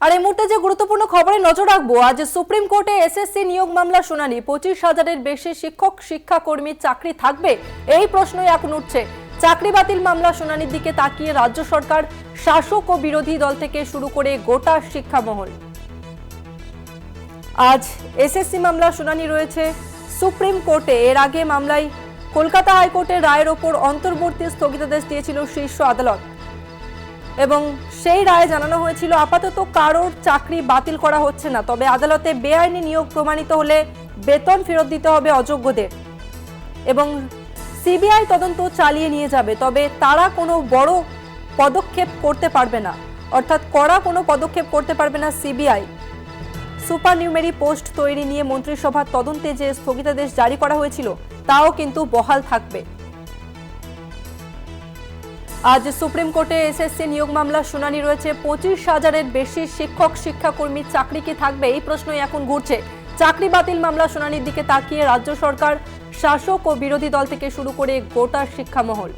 আর এই মুহূর্তে যে গুরুত্বপূর্ণ খবরে নজর রাখব, আজ সুপ্রিম কোর্টে এসএসসি নিয়োগ মামলা শুনানি। পঁচিশ হাজারের বেশি শিক্ষক শিক্ষাকর্মীর চাকরি থাকবে? এই প্রশ্নই এখন উঠছে। চাকরি বাতিল মামলা শুনানির দিকে তাকিয়ে রাজ্য সরকার শাসক ও বিরোধী দল থেকে শুরু করে গোটা শিক্ষামহল। আজ এসএসসি মামলা শুনানি রয়েছে সুপ্রিম কোর্টে। এর আগে মামলায় কলকাতা হাইকোর্টের রায়ের ওপর অন্তর্বর্তী স্থগিতাদেশ দিয়েছিল শীর্ষ আদালত। এবং সেই রায়ে জানানো হয়েছিল, আপাতত কারোর চাকরি বাতিল করা হচ্ছে না, তবে আদালতে বেআইনি নিয়োগ প্রমাণিত হলে বেতন ফেরত দিতে হবে অযোগ্যদের। এবং সিবিআই তদন্ত চালিয়ে নিয়ে যাবে, তবে তারা কোনো বড় পদক্ষেপ করতে পারবে না, অর্থাৎ কড়া কোনো পদক্ষেপ করতে পারবে না সিবিআই। সুপার নিউমেরি পোস্ট তৈরি নিয়ে মন্ত্রিসভার তদন্তে যে স্থগিতাদেশ জারি করা হয়েছিল, তাও কিন্তু বহাল থাকবে। আজ সুপ্রিম কোর্টে এসএসসি নিয়োগ মামলার শুনানি রয়েছে। পঁচিশ হাজারের বেশি শিক্ষক শিক্ষাকর্মীর চাকরি কি থাকবে? এই প্রশ্নই এখন ঘুরছে। চাকরি বাতিল মামলা শুনানির দিকে তাকিয়ে রাজ্য সরকার, শাসক ও বিরোধী দল থেকে শুরু করে গোটা শিক্ষামহল।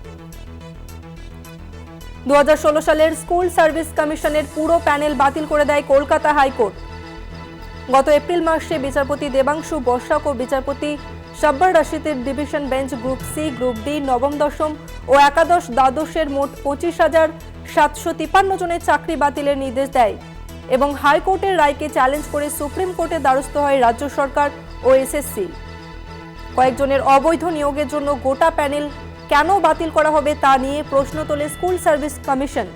দু হাজার ষোলো সালের স্কুল সার্ভিস কমিশনের পুরো প্যানেল বাতিল করে দেয় কলকাতা হাইকোর্ট। গত এপ্রিল মাসে বিচারপতি দেবাংশু বর্ষাক ও বিচারপতি সাব্বার রশিদের division bench group C group D নবম, দশম ও একাদশ দ্বাদশের মোট পঁচিশ হাজার সাতশো তিপ্পান্ন জনের চাকরি বাতিলের নির্দেশ দেয় এবং হাইকোর্টের রায়কে চ্যালেঞ্জ করে সুপ্রিম কোর্টে দ্বারস্থ হয় রাজ্য সরকার ও এসএসসি কয়েকজনের অবৈধ নিয়োগের জন্য গোটা প্যানেল কেন বাতিল করা হবে তা নিয়ে প্রশ্ন তোলে স্কুল সার্ভিস কমিশন